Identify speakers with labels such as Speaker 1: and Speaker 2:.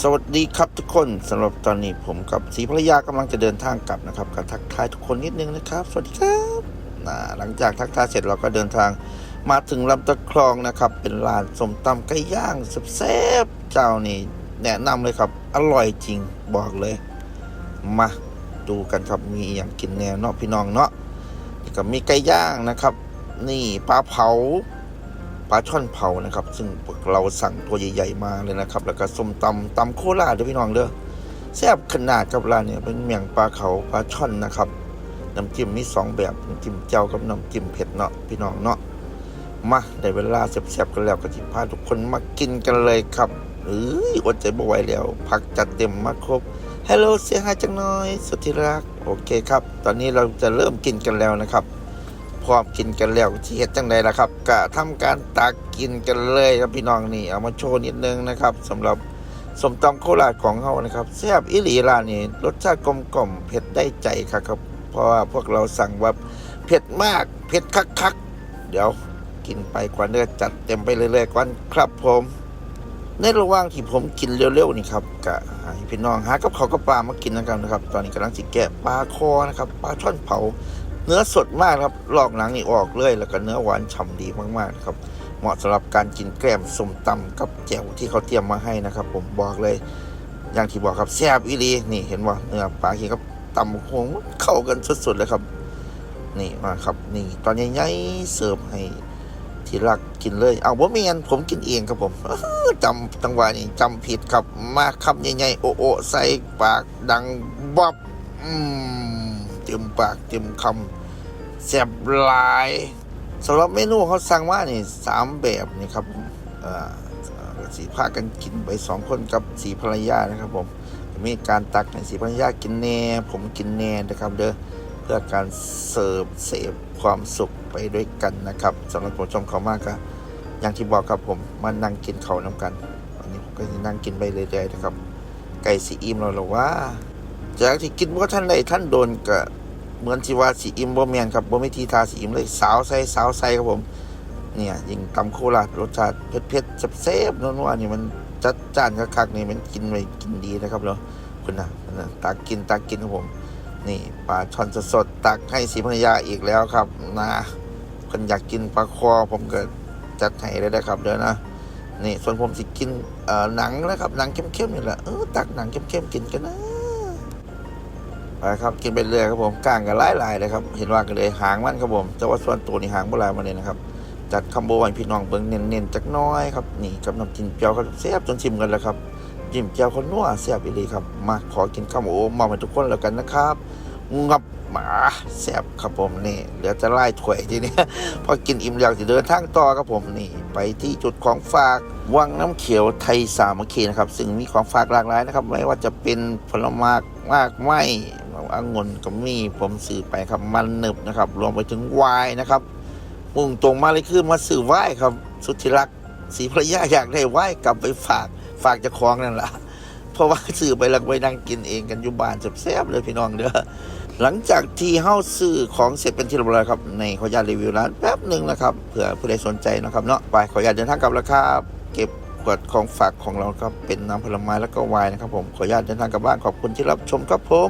Speaker 1: สวัสดีครับทุกคนสำหรับตอนนี้ผมกับสีภรรยากำลังจะเดินทางกลับนะครับก็ทักทายทุกคนนิดนึงนะครับ สวัสดีครับนะหลังจากทักทายเสร็จเราก็เดินทางมาถึงลำตะคลองนะครับ เป็นร้านสมตำไก่ย่างแซ่บเจ้านี่แนะนำเลยครับ อร่อยจริงบอกเลย มาดูกันครับมีอย่างกินแนวเนาะพี่น้องเนาะก็มีไก่ย่างนะครับ นี่ปลาเผา ปลาช่อนเผานะครับ ซึ่งเราสั่งตัวใหญ่ๆมาเลยนะครับ แล้วก็ส้มตำตำโคราชด้วยพี่น้องเด้อแซ่บขนาดกับร้านเนี่ยเป็นเมี่ยงปลาเขาปลาช่อนนะครับน้ำจิ้มมีสองแบบน้ำจิ้มเจ้ากับน้ำจิ้มเผ็ดเนาะพี่น้องเนาะมาได้เวลาแซ่บๆกันแล้วก็จิพาทุกคนมากินกันเลยครับเอ้ยอดใจบ่ไหวแล้วผักจัดเต็มมาครบฮัลโหลเสียหายจังน้อย สุดที่รัก โอเคครับ ตอนนี้เราจะเริ่มกินกันแล้วนะครับ พร้อมกินกันแล้วที่เฮ็ดจังใดล่ะครับก็ทำการตักกินกันเลยครับพี่น้องนี่เอามาโชว์นิดนึงนะครับสำหรับสมตำโคราชของเขานะครับแซ่บอิหลีร้านนี้รสชาติกลมกล่อมเผ็ดได้ใจครับครับ เพราะว่าพวกเราสั่งว่าเผ็ดมากเผ็ดคักๆเดี๋ยวกินไปกว่าเนื้อจัดเต็มไปเรื่อยๆก่อนครับผมในระหว่างที่ผมกินเร็วๆนี่ครับก็ให้พี่น้องหากับเขาวกับปลามากินนะครับนะครับ ตอนนี้กำลังสิแกะปลาคอนะครับปลาช่อนเผา เนื้อสดมากครับลอกหนังนี่ออกเลยแล้วก็เนื้อหวานฉ่ำดีมากๆครับ เหมาะสำหรับการกินแกล้มส้มตำกับแจ่วที่เขาเตรียมมาให้นะครับ ผมบอกเลย อย่างที่บอกครับแซ่บอีหลีนี่เห็นว่าเนื้อปลาที่เขาตำหงเข้ากันสุดๆเลยครับ นี่มาครับ นี่ตอนใหญ่ๆเสิร์ฟให้ที่รักกินเลยเอาบ่เมียนผมกินเองครับผมจำตังหวะนี่จำผิดครับมาคำใหญ่ๆโอโอใส่ปากดังบ๊อบอืม ต็มปากเต็มคำแซ่บหลายสำหรับเมนูเขาสั่งมานี่สามแบบนี่ครับผมอ่าสีพากันกินไปสองคนกับสีภรรยานะครับผมมีการตักให้สีภรรยากินแน่ผมกินแน่นะครับเด้อเพื่อการเสิร์ฟเสพความสุขไปด้วยกันนะครับสำหรับผมชมเขามากก็อย่างที่บอกครับผมมานั่งกินเขาน้ำกันวันนี้ผมก็จะนั่งกินไปเรื่อยๆนะครับ ไก่สีอิ่มเราหรอว่า จากที่กินว่าท่านใดท่านโดนก็ เหมือนที่ว่าสีอิมบ่แมนครับบ่ไม่ทีทาสีอิมเลยสาวใส่สาวใส่ครับผม เนี่ยยิงตำโคราชรสชาติเผ็ดๆแซ่บๆนัวๆนี่มันจัดจ้านคักๆนี่มันกินไปกินดีนะครับเนาะคุณนะนะตักกินตักกินครับผม นี่ปลาช่อนสดๆตักให้สีภรรยาอีกแล้วครับนะคนอยากกินปลาคอผมก็จัดให้เลยนะครับเดี๋ยวนะนี่ส่วนผมสิกินเอ่อหนังนะครับหนังเข้มๆนี่แหละเออตักหนังเข้มๆกินกันนะ ไปครับกินไปเรื่อยครับผมก้างกันหลายๆเลยครับเห็นว่ากันเลยหางมันครับผมแต่ว่าส่วนตัวนี่หางโบราณมาเลยนะครับจัดคำโบวันพี่น้องเบิ้งเน้นๆจักน้อยครับนี่กับน้ำจิ้มเจียวก็แซ่บจนชิมกันแล้วครับจิ้มเจียวเขานัวแซ่บอีหลีครับมาขอกินข้าวหมูมาให้ทุกคนแล้วกันนะครับงับหมาแซ่บครับผมนี่เหลือจะไล่ถ้วยทีนี้พอกินอิ่มแล้วจะเดินทางต่อครับผมนี่ ไปที่จุดของฝากวังน้ำเขียวไทยสามัคคีนะครับ ซึ่งมีของฝากหลากหลายนะครับ ไม่ว่าจะเป็นผลไม้มากไม้ องุ่นก็มีผมสื่อไปครับมันหนึบนะครับ รวมไปถึงไวน์นะครับมุ่งตรงมาเลยคือมาสื่อไหว้ครับ สุดที่รักสีภรรยาอยากได้ไหว้กลับไปฝากฝากจะคล้องนั่นแหละเพราะว่าสื่อไปแล้วก็ไปนั่งกินเองกันอยู่บ้านแซ่บๆเลยพี่น้องเด้อหลังจากที่เฮ้าซื้อของเสร็จเป็นที่เรียบร้อยครับ ในขออนุญาตรีวิวร้านแป๊บหนึ่งนะครับเผื่อผู้ใดสนใจนะครับเนาะไปขออนุญาตเดินทางกลับแล้วครับเก็บขวดของฝากของเราครับเป็นน้ำผลไม้แล้วก็ไวน์นะครับผมขออนุญาตเดินทางกลับบ้านขอบคุณที่รับชมครับผม